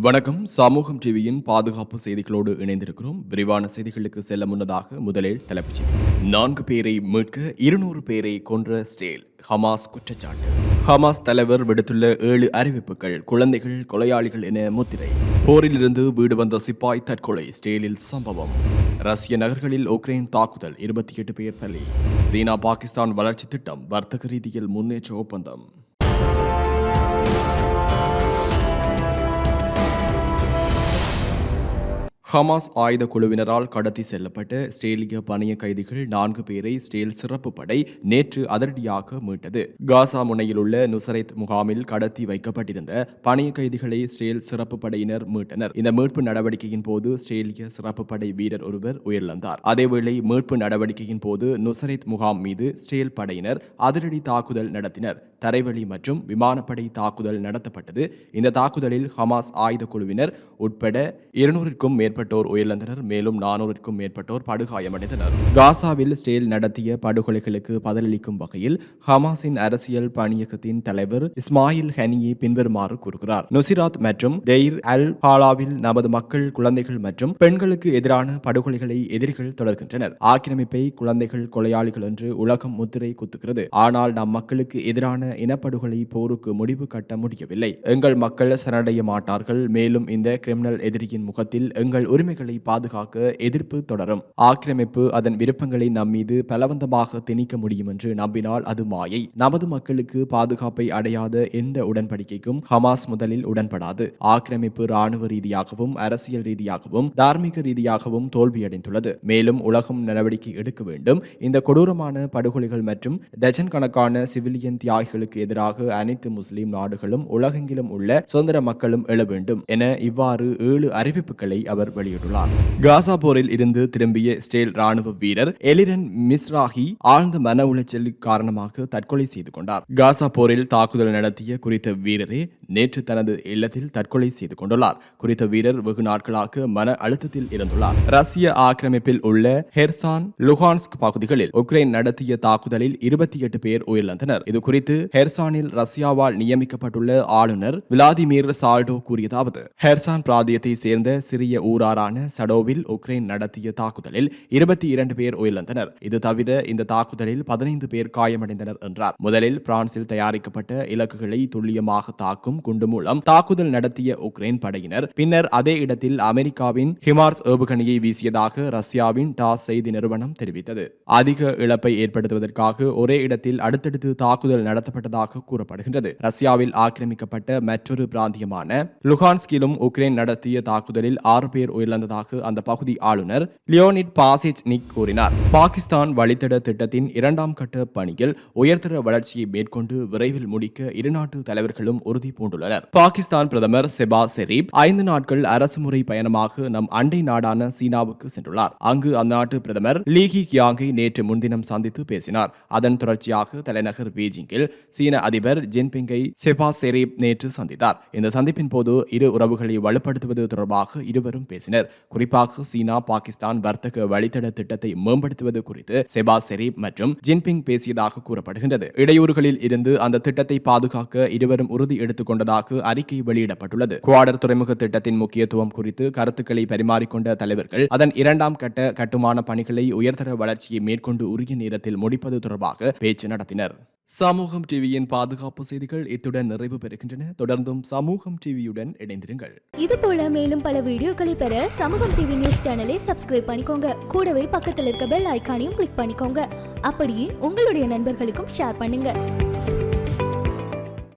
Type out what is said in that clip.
வணக்கம். சமூகம் டிவியின் பாதுகாப்பு செய்திகளோடு இணைந்திருக்கிறோம். விரிவான செய்திகளுக்கு செல்ல முன்னதாக முதலில் தலைப்புச் செய்தி. நான்கு பேரை மீட்க இருநூறு பேரை கொன்ற ஸ்டேல் ஹமாஸ் குற்றச்சாட்டு. ஹமாஸ் தலைவர் விடுத்துள்ள ஏழு அறிவிப்புகள் குழந்தைகள் கொலையாளிகள் என முத்திரை. போரிலிருந்து வீடு வந்த சிப்பாய் தற்கொலை ஸ்டேலில் சம்பவம். ரஷ்ய நகர்களில் உக்ரைன் தாக்குதல் இருபத்தி எட்டு பேர் பலி. சீனா பாகிஸ்தான் வளர்ச்சி திட்டம் வர்த்தக ரீதியில் முன்னேற்ற ஒப்பந்தம். ஹமாஸ் ஆயுத குழுவினரால் கடத்தி செல்லப்பட்ட ஸ்டேலிய பணிய கைதிகள் நான்கு பேரை ஸ்டேல் சிறப்பு படை நேற்று அதிரடியாக மீட்டது. காசா முனையில் உள்ள நுசரைத் முகாமில் கடத்தி வைக்கப்பட்டிருந்த பணிய கைதிகளை ஸ்டேல் சிறப்பு படையினர் மீட்டனர். இந்த மீட்பு நடவடிக்கையின் போது ஸ்டேலிய சிறப்பு படை வீரர் ஒருவர் உயிரிழந்தார். அதேவேளை மீட்பு நடவடிக்கையின் போது நுசரைத் முகாம் மீது ஸ்டேல் படையினர் அதிரடி தாக்குதல் நடத்தினர். தரைவழி மற்றும் விமானப்படை தாக்குதல் நடத்தப்பட்டது. இந்த தாக்குதலில் ஹமாஸ் ஆயுத குழுவினர் உட்பட இருநூறுக்கும் மேற்பட்ட மேற்பட்டோர் உயிரிழந்தனர். மேலும் நானூறுக்கும் மேற்பட்டோர் படுகாயமடைந்தனர். காசாவில் ஸ்டேல் நடத்திய படுகொலைகளுக்கு பதிலளிக்கும் வகையில் ஹமாஸின் அரசியல் பணியகத்தின் தலைவர் இஸ்மாயில் ஹனியை பின்வருமாறு கூறுகிறார். நுசிராத் மற்றும் டெய்ர் அல் ஹாலாவில் நமது மக்கள் குழந்தைகள் மற்றும் பெண்களுக்கு எதிரான படுகொலைகளை எதிரிகள் தொடர்கின்றனர். ஆக்கிரமிப்பை குழந்தைகள் கொலையாளிகள் என்று உலகம் முத்திரை குத்துகிறது. ஆனால் நம் மக்களுக்கு எதிரான இனப்படுகொலை போருக்கு முடிவு கட்ட முடியவில்லை. எங்கள் மக்கள் சரணடைய மாட்டார்கள். மேலும் இந்த கிரிமினல் எதிரியின் முகத்தில் எங்கள் உரிமைகளை பாதுகாக்க எதிர்ப்பு தொடரும். ஆக்கிரமிப்பு அதன் விருப்பங்களை நம் மீது பலவந்தமாக திணிக்க முடியும் என்று நம்பினால் அது மாயை. நமது மக்களுக்கு பாதுகாப்பை அடையாத எந்த உடன்படிக்கைக்கும் ஹமாஸ் முதலில் உடன்படாது. ஆக்கிரமிப்பு ராணுவ ரீதியாகவும் அரசியல் ரீதியாகவும் தார்மீக ரீதியாகவும் தோல்வியடைந்துள்ளது. மேலும் உலகம் நடவடிக்கை எடுக்க வேண்டும். இந்த கொடூரமான படுகொலைகள் மற்றும் டஜன் கணக்கான சிவிலியன் தியாகிகளுக்கு எதிராக அனைத்து முஸ்லிம் நாடுகளும் உலகெங்கிலும் உள்ள சுதந்திர மக்களும் எழ வேண்டும் என இவ்வாறு ஏழு அறிவிப்புகளை அவர் வெளியிட்டுள்ளார். காசா போரில் இருந்து திரும்பிய ஸ்டேல் ராணுவ வீரர் எலிரன் மிஸ்ராஹி ஆழ்ந்த மன உளைச்சல் காரணமாக தற்கொலை செய்து கொண்டார். காசா போரில் தாக்குதல் நடத்திய குறித்த வீரரே நேற்று தனது இல்லத்தில் தற்கொலை செய்து கொண்டுள்ளார். குறித்த வீரர் வெகு நாட்களாக மன அழுத்தத்தில் இருந்துள்ளார். ரஷ்ய ஆக்கிரமிப்பில் உள்ள ஹெர்சான் லுகான்ஸ்க் பகுதிகளில் உக்ரைன் நடத்திய தாக்குதலில் இருபத்தி எட்டு பேர் உயிரிழந்தனர். இது குறித்து ஹெர்சானில் ரஷ்யாவால் நியமிக்கப்பட்டுள்ள ஆளுநர் விளாதிமிர் சால்டோ கூறியதாவது ஹெர்சான் பிராந்தியத்தை சேர்ந்த சிறிய ஊடாரான சடோவில் உக்ரைன் நடத்திய தாக்குதலில் இருபத்தி இரண்டு பேர் உயிரிழந்தனர். இது தவிர இந்த தாக்குதலில் பதினைந்து பேர் காயமடைந்தனர் என்றார். முதலில் பிரான்சில் தயாரிக்கப்பட்ட இலக்குகளை துல்லியமாக தாக்கும் குண்டு மூலம் தாக்குதல் நடத்திய உக்ரைன் படையினர். பின்னர் அதே இடத்தில் அமெரிக்காவின் ஹிமார்ஸ் ஏவுகணையை வீசியதாக ரஷ்யாவின் டாஸ் செய்தி நிறுவனம் தெரிவித்தது. அதிக இழப்பை ஏற்படுத்துவதற்காக ஒரே இடத்தில் அடுத்தடுத்து தாக்குதல் நடத்தப்பட்டதாக கூறப்படுகின்றது. ரஷ்யாவில் ஆக்கிரமிக்கப்பட்ட மற்றொரு பிராந்தியமான லுகான்ஸ்கிலும் உக்ரைன் நடத்திய தாக்குதலில் ஆறு பேர் உயிரிழந்ததாக அந்த பகுதி ஆளுநர் லியோனிட் பாசிச் நிக் கூறினார். பாகிஸ்தான் வழித்தட திட்டத்தின் இரண்டாம் கட்ட பணியில் உயர்தர வளர்ச்சியை மேற்கொண்டு விரைவில் முடிக்க இருநாட்டு தலைவர்களும் உறுதி பூண்டுள்ளனர். பாகிஸ்தான் பிரதமர் செபா செரீப் ஐந்து நாட்கள் அரசுமுறை பயணமாக நம் அண்டை நாடான சீனாவுக்கு சென்றுள்ளார். அங்கு அந்நாட்டு பிரதமர் லீஹி கியாங்கை நேற்று முன்தினம் சந்தித்து பேசினார். அதன் தொடர்ச்சியாக தலைநகர் பீஜிங்கில் சீன அதிபர் ஜின்பிங்கை செபா செரீப் நேற்று சந்தித்தார். இந்த சந்திப்பின் போது இரு உறவுகளை வலுப்படுத்துவது தொடர்பாக இருவரும் பேசினர். குறிப்பாக சீனா பாகிஸ்தான் வர்த்தக வழித்தட திட்டத்தை மேம்படுத்துவது குறித்து செபா செரீப் மற்றும் ஜின்பிங் பேசியதாக கூறப்படுகின்றது. இடையூறுகளில் இருந்து அந்த திட்டத்தை பாதுகாக்க இருவரும் உறுதி எடுத்துக் கொண்டதாக அறிக்கை வெளியிடப்பட்டுள்ளது. குவாடர் துறைமுக திட்டத்தின் முக்கியத்துவம் குறித்து கருத்துக்களை பரிமாறிக்கொண்ட தலைவர்கள் அதன் இரண்டாம் கட்ட கட்டுமான பணிகளை உயர்தர வளர்ச்சியை மேற்கொண்டு உரிய நேரத்தில் முடிப்பது தொடர்பாக பேச்சு நடத்தினர். சமூகம் டிவியின் பாதுகாப்பு செய்திகள் இத்துடன் நிறைவு பெறுகின்றன. தொடர்ந்தும் சமூகம் டிவியுடன் இணைந்திருங்கள். இது போல மேலும் பல வீடியோக்களை பெற சமூகம் டிவி நியூஸ் சேனலை சப்ஸ்கிரைப் பண்ணிக்கோங்க. கூடவே பக்கத்தில் இருக்க பெல் ஐக்கானையும் கிளிக் பண்ணிக்கோங்க. அப்படியே உங்களுடைய நண்பர்களுக்கும் ஷேர் பண்ணுங்க.